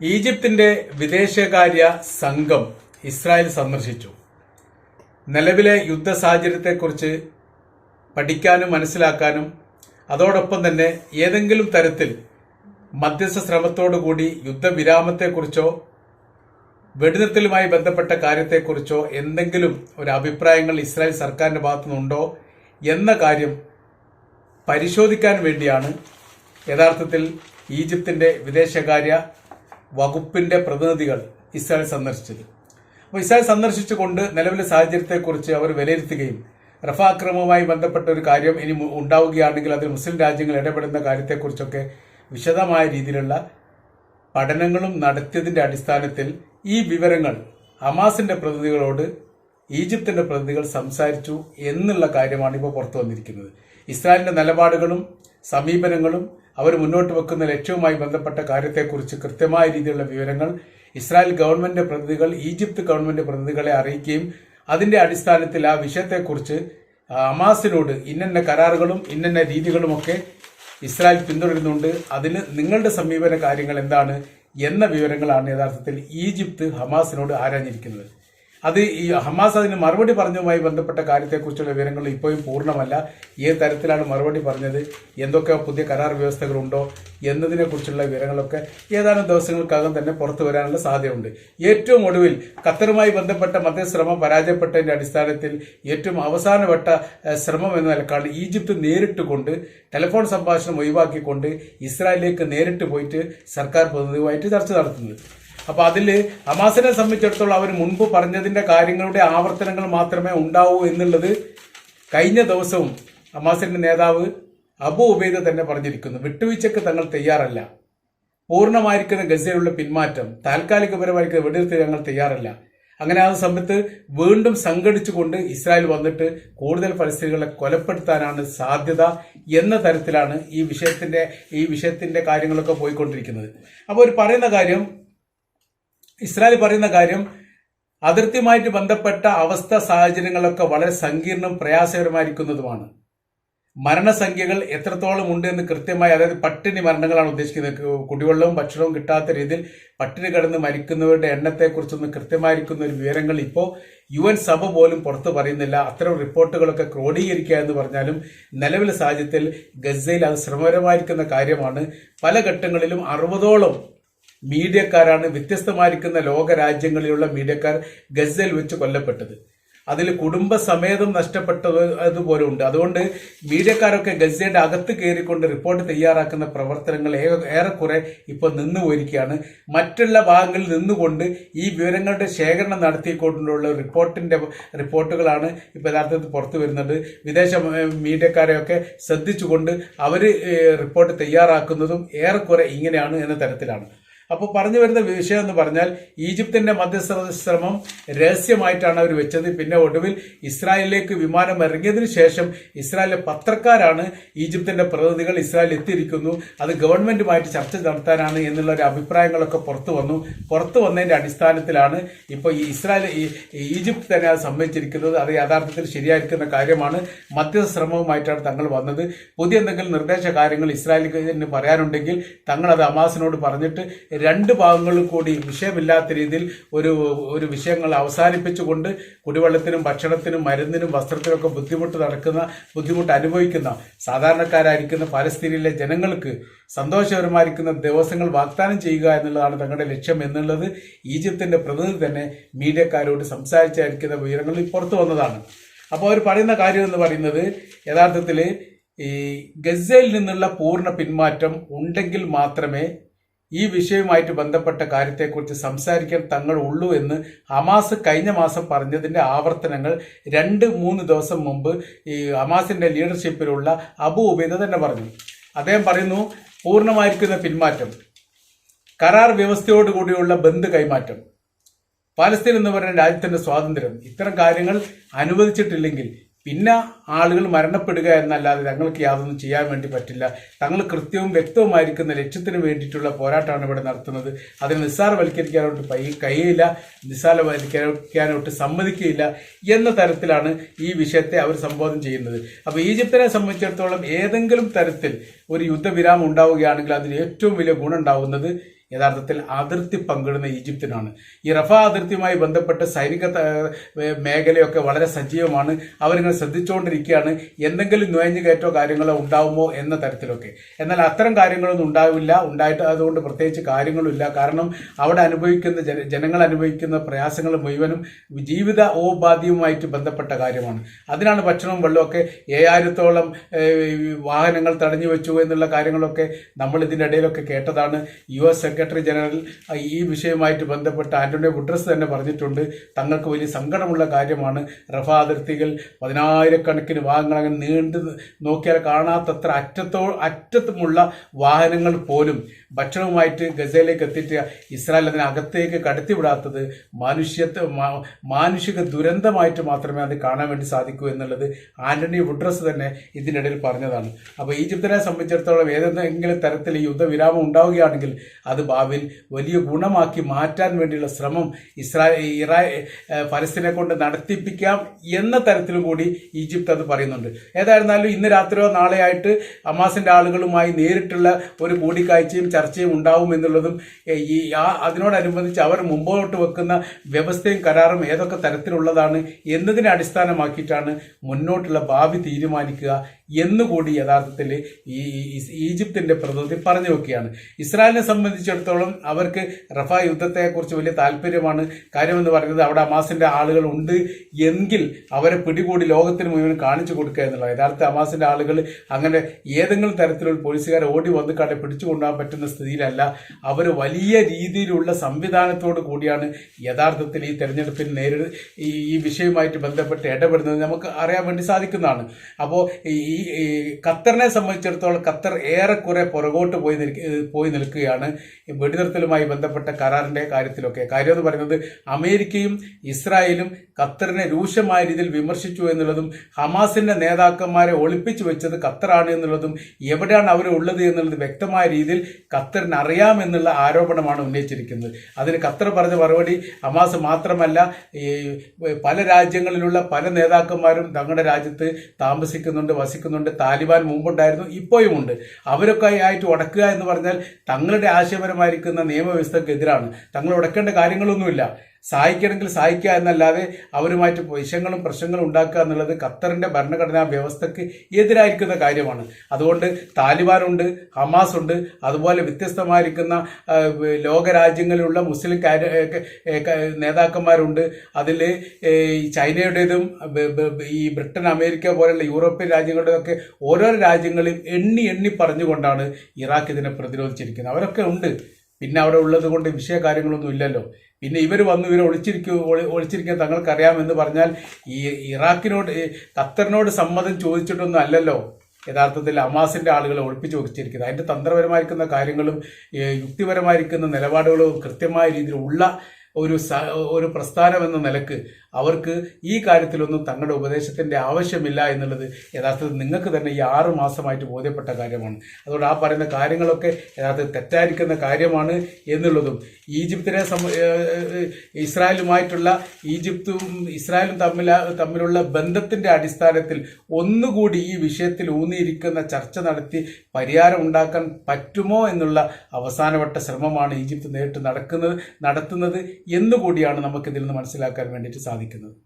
ഈജിപ്തിന്റെ വിദേശകാര്യ സംഘം ഇസ്രായേൽ സന്ദർശിച്ചു. നിലവിലെ യുദ്ധ സാഹചര്യത്തെക്കുറിച്ച് പഠിക്കാനും മനസ്സിലാക്കാനും അതോടൊപ്പം തന്നെ ഏതെങ്കിലും തരത്തിൽ മധ്യസ്ഥ ശ്രമത്തോടുകൂടി യുദ്ധവിരാമത്തെക്കുറിച്ചോ വെടിനിർത്തലുമായി ബന്ധപ്പെട്ട കാര്യത്തെക്കുറിച്ചോ എന്തെങ്കിലും ഒരു അഭിപ്രായങ്ങൾ ഇസ്രായേൽ സർക്കാരിന്റെ ഭാഗത്തുനിന്നുണ്ടോ എന്ന കാര്യം പരിശോധിക്കാൻ വേണ്ടിയാണ് യഥാർത്ഥത്തിൽ ഈജിപ്തിന്റെ വിദേശകാര്യ വകുപ്പിന്റെ പ്രതിനിധികൾ ഇസ്രായേൽ സന്ദർശിച്ചത്. അപ്പോൾ ഇസ്രായേൽ സന്ദർശിച്ചുകൊണ്ട് നിലവിലെ സാഹചര്യത്തെക്കുറിച്ച് അവർ വിലയിരുത്തുകയും റഫ ആക്രമണവുമായി ബന്ധപ്പെട്ട ഒരു കാര്യം ഇനി ഉണ്ടാവുകയാണെങ്കിൽ അതിൽ മുസ്ലിം രാജ്യങ്ങൾ ഇടപെടുന്ന കാര്യത്തെക്കുറിച്ചൊക്കെ വിശദമായ രീതിയിലുള്ള പഠനങ്ങളും നടത്തിയതിന്റെ അടിസ്ഥാനത്തിൽ ഈ വിവരങ്ങൾ ഹമാസിന്റെ പ്രതിനിധികളോട് ഈജിപ്തിന്റെ പ്രതിനിധികൾ സംസാരിച്ചു എന്നുള്ള കാര്യമാണ് ഇപ്പോൾ പുറത്തു വന്നിരിക്കുന്നത്. ഇസ്രായേലിന്റെ നിലപാടുകളും സമീപനങ്ങളും അവർ മുന്നോട്ട് വെക്കുന്ന ലക്ഷ്യവുമായി ബന്ധപ്പെട്ട കാര്യത്തെക്കുറിച്ച് കൃത്യമായ രീതിയിലുള്ള വിവരങ്ങൾ ഇസ്രായേൽ ഗവൺമെന്റ് പ്രതിനിധികൾ ഈജിപ്ത് ഗവൺമെന്റ് പ്രതിനിധികളെ അറിയിക്കുകയും അതിന്റെ അടിസ്ഥാനത്തിൽ ആ വിഷയത്തെക്കുറിച്ച് ഹമാസിനോട് ഇന്നന്ന കരാറുകളും ഇന്നന്ന രീതികളുമൊക്കെ ഇസ്രായേൽ പിന്തുടരുന്നുണ്ട്. അതിന് നിങ്ങളുടെ സമീപന കാര്യങ്ങൾ എന്താണ് എന്ന വിവരങ്ങളാണ് യഥാർത്ഥത്തിൽ ഈജിപ്ത് ഹമാസിനോട് ആരാഞ്ഞിരിക്കുന്നത്. അത് ഈ ഹമാസ് അതിന് മറുപടി പറഞ്ഞതുമായി ബന്ധപ്പെട്ട കാര്യത്തെക്കുറിച്ചുള്ള വിവരങ്ങൾ ഇപ്പോഴും പൂർണമല്ല. ഏത് തരത്തിലാണ് മറുപടി പറഞ്ഞത്? എന്തൊക്കെ പുതിയ കരാർ വ്യവസ്ഥകളുണ്ടോ? എന്നതിനെക്കുറിച്ചുള്ള വിവരങ്ങളൊക്കെ ഏതാനും ദിവസങ്ങൾക്കകം തന്നെ പുറത്തു വരാനുള്ള സാധ്യതയുണ്ട്. ഏറ്റവും ഒടുവിൽ ഖത്തറുമായി ബന്ധപ്പെട്ട മധ്യശ്രമം പരാജയപ്പെട്ടതിന്റെ അടിസ്ഥാനത്തിൽ ഏറ്റവും അവസാനവട്ട ഏഹ്, ശ്രമം എന്ന നിലക്കാണ് ഈജിപ്ത് നേരിട്ട് കൊണ്ട് ടെലിഫോൺ സംഭാഷണം ഒഴിവാക്കിക്കൊണ്ട് ഇസ്രായേലിലേക്ക് നേരിട്ട് പോയിട്ട് സർക്കാർ പ്രതിനിധിയുമായിട്ട് ചർച്ച നടത്തുന്നത്. അപ്പൊ അതിൽ ഹമാസിനെ സംബന്ധിച്ചിടത്തോളം അവർ മുൻപ് പറഞ്ഞതിന്റെ കാര്യങ്ങളുടെ ആവർത്തനങ്ങൾ മാത്രമേ ഉണ്ടാവൂ എന്നുള്ളത് കഴിഞ്ഞ ദിവസവും ഹമാസിന്റെ നേതാവ് അബു ഉബൈദ തന്നെ പറഞ്ഞിരിക്കുന്നു. വിട്ടുവീഴ്ചക്ക് തങ്ങൾ തയ്യാറല്ല. പൂർണമായിരിക്കുന്ന ഗസയിലുള്ള പിന്മാറ്റം താൽക്കാലികപരമായിരിക്കുന്ന വെടിനിർത്തി ഞങ്ങൾ തയ്യാറല്ല. അങ്ങനെ ആ സമയത്ത് വീണ്ടും സംഘടിച്ചുകൊണ്ട് ഇസ്രായേൽ വന്നിട്ട് കൂടുതൽ ഫലസ്തീനുകളെ കൊലപ്പെടുത്താനാണ് സാധ്യത എന്ന തരത്തിലാണ് ഈ വിഷയത്തിന്റെ ഈ വിഷയത്തിന്റെ കാര്യങ്ങളൊക്കെ പോയിക്കൊണ്ടിരിക്കുന്നത്. അപ്പോൾ ഒരു പറയുന്ന കാര്യം ഇസ്രായേൽ പറയുന്ന കാര്യം അതിർത്തിയുമായിട്ട് ബന്ധപ്പെട്ട അവസ്ഥ സാഹചര്യങ്ങളൊക്കെ വളരെ സങ്കീർണം പ്രയാസകരമായിരിക്കുന്നതുമാണ് മരണസംഖ്യകൾ എത്രത്തോളം ഉണ്ട് എന്ന് കൃത്യമായി അതായത് പട്ടിണി മരണങ്ങളാണ് ഉദ്ദേശിക്കുന്നത്. കുടിവെള്ളവും ഭക്ഷണവും കിട്ടാത്ത രീതിയിൽ പട്ടിണി കിടന്ന് മരിക്കുന്നവരുടെ എണ്ണത്തെക്കുറിച്ചൊന്നും കൃത്യമായിരിക്കുന്ന ഒരു വിവരങ്ങൾ ഇപ്പോൾ യു എൻ സഭ പോലും പുറത്തു പറയുന്നില്ല. അത്തരം റിപ്പോർട്ടുകളൊക്കെ ക്രോഡീകരിക്കുക എന്ന് പറഞ്ഞാലും നിലവിലെ സാഹചര്യത്തിൽ ഗസയിൽ അത് ശ്രമകരമായിരിക്കുന്ന കാര്യമാണ്. പല ഘട്ടങ്ങളിലും അറുപതോളം മീഡിയക്കാരാണ് വ്യത്യസ്തമായിരിക്കുന്ന ലോക രാജ്യങ്ങളിലുള്ള മീഡിയക്കാർ ഗസയിൽ വെച്ച് കൊല്ലപ്പെട്ടത്. അതിൽ കുടുംബ സമേതം നഷ്ടപ്പെട്ടത് അതുപോലെ ഉണ്ട്. അതുകൊണ്ട് മീഡിയക്കാരൊക്കെ ഗസയുടെ അകത്ത് കയറിക്കൊണ്ട് റിപ്പോർട്ട് തയ്യാറാക്കുന്ന പ്രവർത്തനങ്ങൾ ഏറെക്കുറെ ഇപ്പോൾ നിന്നു പോയിരിക്കുകയാണ്. മറ്റുള്ള ഭാഗങ്ങളിൽ നിന്നുകൊണ്ട് ഈ വിവരങ്ങളുടെ ശേഖരണം നടത്തിക്കൊണ്ടുള്ള റിപ്പോർട്ടിന്റെ റിപ്പോർട്ടുകളാണ് ഇപ്പോൾ യഥാർത്ഥത്തിൽ പുറത്തു വരുന്നത്. വിദേശ മീഡിയക്കാരെയൊക്കെ ശ്രദ്ധിച്ചുകൊണ്ട് അവർ റിപ്പോർട്ട് തയ്യാറാക്കുന്നതും ഏറെക്കുറെ ഇങ്ങനെയാണ് എന്ന തരത്തിലാണ്. അപ്പോൾ പറഞ്ഞു വരുന്ന വിഷയം എന്ന് പറഞ്ഞാൽ ഈജിപ്തിന്റെ മധ്യസ്ഥ ശ്രമം രഹസ്യമായിട്ടാണ് അവർ വെച്ചത്. പിന്നെ ഒടുവിൽ ഇസ്രായേലിലേക്ക് വിമാനം ഇറങ്ങിയതിനു ശേഷം ഇസ്രായേലിലെ പത്രക്കാരാണ് ഈജിപ്തിന്റെ പ്രതിനിധികൾ ഇസ്രായേൽ എത്തിയിരിക്കുന്നു. അത് ഗവൺമെന്റുമായിട്ട് ചർച്ച നടത്താനാണ് എന്നുള്ള ഒരു അഭിപ്രായങ്ങളൊക്കെ പുറത്തു വന്നു. പുറത്തു വന്നതിന്റെ അടിസ്ഥാനത്തിലാണ് ഇപ്പോൾ ഈ ഇസ്രായേൽ ഈജിപ്ത് തന്നെ അത് സമ്മതിച്ചിരിക്കുന്നത്. അത് യഥാർത്ഥത്തിൽ ശരിയായിരിക്കുന്ന കാര്യമാണ്. മധ്യസ്ഥ ശ്രമവുമായിട്ടാണ് തങ്ങൾ വന്നത്. പുതിയ എന്തെങ്കിലും നിർദ്ദേശ കാര്യങ്ങൾ ഇസ്രായേലിന് പറയാനുണ്ടെങ്കിൽ തങ്ങൾ അത് അമാസിനോട് പറഞ്ഞിട്ട് രണ്ട് ഭാഗങ്ങളിൽ കൂടി വിഷയമില്ലാത്ത രീതിയിൽ ഒരു ഒരു വിഷയങ്ങൾ അവസാനിപ്പിച്ചുകൊണ്ട് കുടിവെള്ളത്തിനും ഭക്ഷണത്തിനും മരുന്നിനും വസ്ത്രത്തിനൊക്കെ ബുദ്ധിമുട്ട് നടക്കുന്ന ബുദ്ധിമുട്ട് അനുഭവിക്കുന്ന സാധാരണക്കാരായിരിക്കുന്ന പാലസ്തീനിലെ ജനങ്ങൾക്ക് സന്തോഷകരമായിരിക്കുന്ന ദിവസങ്ങൾ വാഗ്ദാനം ചെയ്യുക എന്നുള്ളതാണ് തങ്ങളുടെ ലക്ഷ്യം എന്നുള്ളത് ഈജിപ്തിന്റെ പ്രതിനിധി തന്നെ മീഡിയക്കാരോട് സംസാരിച്ചായിരിക്കുന്ന വിവരങ്ങളിൽ പുറത്തു വന്നതാണ്. അപ്പോൾ അവർ പറയുന്ന കാര്യം എന്ന് പറയുന്നത് യഥാർത്ഥത്തിൽ ഈ ഗസയിൽ നിന്നുള്ള പൂർണ പിന്മാറ്റം ഉണ്ടെങ്കിൽ മാത്രമേ ഈ വിഷയവുമായിട്ട് ബന്ധപ്പെട്ട കാര്യത്തെക്കുറിച്ച് സംസാരിക്കാൻ തങ്ങൾ ഉള്ളൂ എന്ന് ഹമാസ് കഴിഞ്ഞ മാസം പറഞ്ഞതിന്റെ ആവർത്തനങ്ങൾ രണ്ട് മൂന്ന് ദിവസം മുമ്പ് ഈ ഹമാസിന്റെ ലീഡർഷിപ്പിലുള്ള അബു ഉബൈദ തന്നെ പറഞ്ഞു. അദ്ദേഹം പറയുന്നു പൂർണമായിരിക്കുന്ന പിന്മാറ്റം കരാർ വ്യവസ്ഥയോടുകൂടിയുള്ള ബന്ദ് കൈമാറ്റം പാലസ്തീൻ എന്ന് പറയുന്ന രാജ്യത്തിന്റെ സ്വാതന്ത്ര്യം ഇത്തരം കാര്യങ്ങൾ അനുവദിച്ചിട്ടില്ലെങ്കിൽ പിന്നെ ആളുകൾ മരണപ്പെടുക എന്നല്ലാതെ തങ്ങൾക്ക് യാതൊന്നും ചെയ്യാൻ വേണ്ടി പറ്റില്ല. തങ്ങൾ കൃത്യവും വ്യക്തവുമായിരിക്കുന്ന ലക്ഷ്യത്തിന് വേണ്ടിയിട്ടുള്ള പോരാട്ടമാണ് ഇവിടെ നടത്തുന്നത്. അതിന് നിസ്സാരവൽക്കരിക്കാനോട്ട് പൈ കഴിയില്ല. നിസ്സാരവൽക്കരിക്കാനോട്ട് സമ്മതിക്കുകയില്ല എന്ന തരത്തിലാണ് ഈ വിഷയത്തെ അവർ സംബോധന ചെയ്യുന്നത്. അപ്പോൾ ഈജിപ്തിനെ സംബന്ധിച്ചിടത്തോളം ഏതെങ്കിലും തരത്തിൽ ഒരു യുദ്ധവിരാമം ഉണ്ടാവുകയാണെങ്കിൽ അതിന് ഏറ്റവും വലിയ ഗുണം ഉണ്ടാവുന്നത് യഥാർത്ഥത്തിൽ അതിർത്തി പങ്കിടുന്ന ഈജിപ്തിനാണ്. ഈ റഫ അതിർത്തിയുമായി ബന്ധപ്പെട്ട് സൈനിക മേഖലയൊക്കെ വളരെ സജീവമാണ്. അവരിങ്ങനെ ശ്രദ്ധിച്ചുകൊണ്ടിരിക്കുകയാണ്. എന്തെങ്കിലും നുഴഞ്ഞു കയറ്റോ കാര്യങ്ങളോ ഉണ്ടാവുമോ എന്ന തരത്തിലൊക്കെ. എന്നാൽ അത്തരം കാര്യങ്ങളൊന്നും ഉണ്ടാവില്ല. ഉണ്ടായിട്ട് അതുകൊണ്ട് പ്രത്യേകിച്ച് കാര്യങ്ങളുമില്ല. കാരണം അവിടെ അനുഭവിക്കുന്ന ജന- ജനങ്ങൾ അനുഭവിക്കുന്ന പ്രയാസങ്ങൾ മുഴുവനും ജീവിത ഓപാധിയുമായിട്ട് ബന്ധപ്പെട്ട കാര്യമാണ്. അതിനാണ് ഭക്ഷണവും വെള്ളമൊക്കെ ഏഴായിരത്തോളം വാഹനങ്ങൾ തടഞ്ഞു വെച്ചു എന്നുള്ള കാര്യങ്ങളൊക്കെ നമ്മൾ ഇതിന്റെ ഇടയിലൊക്കെ കേട്ടതാണ്. യു എസ് സെക്രട്ടറി ജനറൽ ഈ വിഷയവുമായിട്ട് ബന്ധപ്പെട്ട് ആന്റണിയോ ഗുഡ്രസ് തന്നെ പറഞ്ഞിട്ടുണ്ട്. തങ്ങൾക്ക് വലിയ സങ്കടമുള്ള കാര്യമാണ്. റഫ അതിർത്തികൾ പതിനായിരക്കണക്കിന് വാഹനങ്ങൾ അങ്ങനെ നീണ്ടു നോക്കിയാൽ കാണാത്തത്ര അറ്റത്തോ അറ്റത്തുമുള്ള വാഹനങ്ങൾ പോലും ഭക്ഷണവുമായിട്ട് ഗസയിലേക്ക് എത്തിയിട്ട് ഇസ്രായേൽ അതിനകത്തേക്ക് കടത്തിവിടാത്തത് മനുഷ്യത്വ മാനുഷിക ദുരന്തമായിട്ട് മാത്രമേ അത് കാണാൻ വേണ്ടി സാധിക്കൂ എന്നുള്ളത് ആന്റണി വുഡ്രസ് തന്നെ ഇതിനിടയിൽ പറഞ്ഞതാണ്. അപ്പോൾ ഈജിപ്തിനെ സംബന്ധിച്ചിടത്തോളം ഏതെങ്കിലും തരത്തിൽ യുദ്ധവിരാമം ഉണ്ടാവുകയാണെങ്കിൽ അത് ഭാവിയിൽ വലിയ ഗുണമാക്കി മാറ്റാൻ വേണ്ടിയുള്ള ശ്രമം ഇസ്രായേൽ ഇറാ ഫലസ്തീനെ കൊണ്ട് നടത്തിപ്പിക്കാം എന്ന തരത്തിലും കൂടി ഈജിപ്ത് അത് പറയുന്നുണ്ട്. ഏതായിരുന്നാലും ഇന്ന് രാത്രിയോ നാളെയായിട്ട് അമാസിന്റെ ആളുകളുമായി നേരിട്ടുള്ള ഒരു കൂടിക്കാഴ്ചയും ചർച്ചയും ഉണ്ടാവും എന്നുള്ളതും ഈ ആ അതിനോടനുബന്ധിച്ച് അവർ മുമ്പോട്ട് വെക്കുന്ന വ്യവസ്ഥയും കരാറും ഏതൊക്കെ തരത്തിലുള്ളതാണ് എന്നതിനെ അടിസ്ഥാനമാക്കിയിട്ടാണ് മുന്നോട്ടുള്ള ഭാവി തീരുമാനിക്കുക എന്നുകൂടി യഥാർത്ഥത്തിൽ ഈ ഈജിപ്തിന്റെ പ്രതിനിധി പറഞ്ഞു വെക്കുകയാണ്. ഇസ്രായേലിനെ സംബന്ധിച്ചിടത്തോളം അവർക്ക് റഫ യുദ്ധത്തെക്കുറിച്ച് വലിയ താല്പര്യമാണ്. കാര്യമെന്ന് പറയുന്നത് അവിടെ അമാസിന്റെ ആളുകൾ ഉണ്ട് എങ്കിൽ അവരെ പിടികൂടി ലോകത്തിന് മുഴുവൻ കാണിച്ചു കൊടുക്കുക എന്നുള്ളത് യഥാർത്ഥ അമാസിന്റെ ആളുകൾ അങ്ങനെ ഏതെങ്കിലും തരത്തിലുള്ള പോലീസുകാരെ ഓടി വന്ന് കണ്ട് പിടിച്ചു കൊണ്ടുപോകാൻ പറ്റുന്ന സ്ഥിതിയിലല്ല. അവർ വലിയ രീതിയിലുള്ള സംവിധാനത്തോട് കൂടിയാണ് യഥാർത്ഥത്തിൽ ഈ തെരഞ്ഞെടുപ്പിൽ നേരിട ഈ വിഷയവുമായിട്ട് ബന്ധപ്പെട്ട് ഇടപെടുന്നത് നമുക്ക് അറിയാൻ വേണ്ടി സാധിക്കുന്നതാണ്. അപ്പോൾ ഈ ഈ ഖത്തറിനെ സംബന്ധിച്ചിടത്തോളം ഖത്തർ ഏറെക്കുറെ പുറകോട്ട് പോയി പോയി നിൽക്കുകയാണ്. ഈ വെടിനിർത്തലുമായി ബന്ധപ്പെട്ട കരാറിന്റെ കാര്യത്തിലൊക്കെ. കാര്യം എന്ന് പറയുന്നത് അമേരിക്കയും ഇസ്രായേലും ഖത്തറിനെ രൂക്ഷമായ രീതിയിൽ വിമർശിച്ചു എന്നുള്ളതും ഹമാസിന്റെ നേതാക്കന്മാരെ ഒളിപ്പിച്ചു വെച്ചത് ഖത്തറാണ് എന്നുള്ളതും എവിടെയാണ് അവർ ഉള്ളത് എന്നുള്ളത് വ്യക്തമായ രീതിയിൽ ഖത്തറിന് അറിയാമെന്നുള്ള ആരോപണമാണ് ഉന്നയിച്ചിരിക്കുന്നത്. അതിന് ഖത്തർ പറഞ്ഞ മറുപടി ഹമാസ് മാത്രമല്ല ഈ പല രാജ്യങ്ങളിലുള്ള പല നേതാക്കന്മാരും തങ്ങളുടെ രാജ്യത്ത് താമസിക്കുന്നുണ്ട് വസിക്കുന്നുണ്ട്. താലിബാൻ മുമ്പുണ്ടായിരുന്നു ഇപ്പോഴും ഉണ്ട് അവരൊക്കെ ആയിട്ട് ഉടക്കുക എന്ന് പറഞ്ഞാൽ തങ്ങളുടെ ആശയപരമായിരിക്കുന്ന നിയമവ്യവസ്ഥക്കെതിരാണ് തങ്ങൾ ഉടക്കേണ്ട കാര്യങ്ങളൊന്നുമില്ല. സഹായിക്കണമെങ്കിൽ സഹായിക്കുക എന്നല്ലാതെ അവരുമായിട്ട് വിഷയങ്ങളും പ്രശ്നങ്ങളും ഉണ്ടാക്കുക എന്നുള്ളത് ഖത്തറിന്റെ ഭരണഘടനാ വ്യവസ്ഥയ്ക്ക് എതിരായിരിക്കുന്ന കാര്യമാണ്. അതുകൊണ്ട് താലിബാനുണ്ട് ഹമാസ് ഉണ്ട് അതുപോലെ വ്യത്യസ്തമായിരിക്കുന്ന ലോകരാജ്യങ്ങളിലുള്ള മുസ്ലിം നേതാക്കന്മാരുണ്ട്. അതിൽ ചൈനയുടേതും ഈ ബ്രിട്ടൻ അമേരിക്ക പോലെയുള്ള യൂറോപ്യൻ രാജ്യങ്ങളുടെയൊക്കെ ഓരോ രാജ്യങ്ങളെയും എണ്ണി എണ്ണി പറഞ്ഞുകൊണ്ടാണ് ഇറാഖ് ഇതിനെ പ്രതിരോധിച്ചിരിക്കുന്നത്. അവരൊക്കെ ഉണ്ട്. പിന്നെ അവിടെ ഉള്ളത് കൊണ്ട് വിഷയ കാര്യങ്ങളൊന്നും ഇല്ലല്ലോ. പിന്നെ ഇവർ വന്നു ഇവരെ ഒളിച്ചിരിക്കും ഒളി- ഒളിച്ചിരിക്കാൻ തങ്ങൾക്കറിയാമെന്ന് പറഞ്ഞാൽ ഈ ഇറാഖിനോട് ഖത്തറിനോട് സമ്മതം ചോദിച്ചിട്ടൊന്നും അല്ലല്ലോ. യഥാർത്ഥത്തിൽ അമാസിന്റെ ആളുകളെ ഒളിപ്പിച്ച് വെച്ചിരിക്കുന്നത്. അതിന്റെ തന്ത്രപരമായിരിക്കുന്ന കാര്യങ്ങളും യുക്തിപരമായിരിക്കുന്ന നിലപാടുകളും കൃത്യമായ രീതിയിൽ ഉള്ള ഒരു ഒരു പ്രസ്ഥാനം എന്ന നിലയ്ക്ക് അവർക്ക് ഈ കാര്യത്തിലൊന്നും തങ്ങളുടെ ഉപദേശത്തിന്റെ ആവശ്യമില്ല എന്നുള്ളത് യഥാർത്ഥത്തിൽ നിങ്ങൾക്ക് തന്നെ ഈ ആറ് മാസമായിട്ട് ബോധ്യപ്പെട്ട കാര്യമാണ്. അതുകൊണ്ട് ആ പറയുന്ന കാര്യങ്ങളൊക്കെ യഥാർത്ഥത്തിൽ തെറ്റായിരിക്കുന്ന കാര്യമാണ് എന്നുള്ളതും ഈജിപ്തിനെ ഇസ്രായേലുമായിട്ടുള്ള ഈജിപ്തും ഇസ്രായേലും തമ്മിൽ തമ്മിലുള്ള ബന്ധത്തിന്റെ അടിസ്ഥാനത്തിൽ ഒന്നുകൂടി ഈ വിഷയത്തിൽ ഊന്നിയിരിക്കുന്ന ചർച്ച നടത്തി പരിഹാരം ഉണ്ടാക്കാൻ പറ്റുമോ എന്നുള്ള അവസാനവട്ട ശ്രമമാണ് ഈജിപ്ത് നേരിട്ട് നടക്കുന്നത് നടത്തുന്നത് എന്നുകൂടിയാണ് നമുക്കിതിൽ നിന്ന് മനസ്സിലാക്കാൻ വേണ്ടിയിട്ട് സാധിക്കുന്നത്.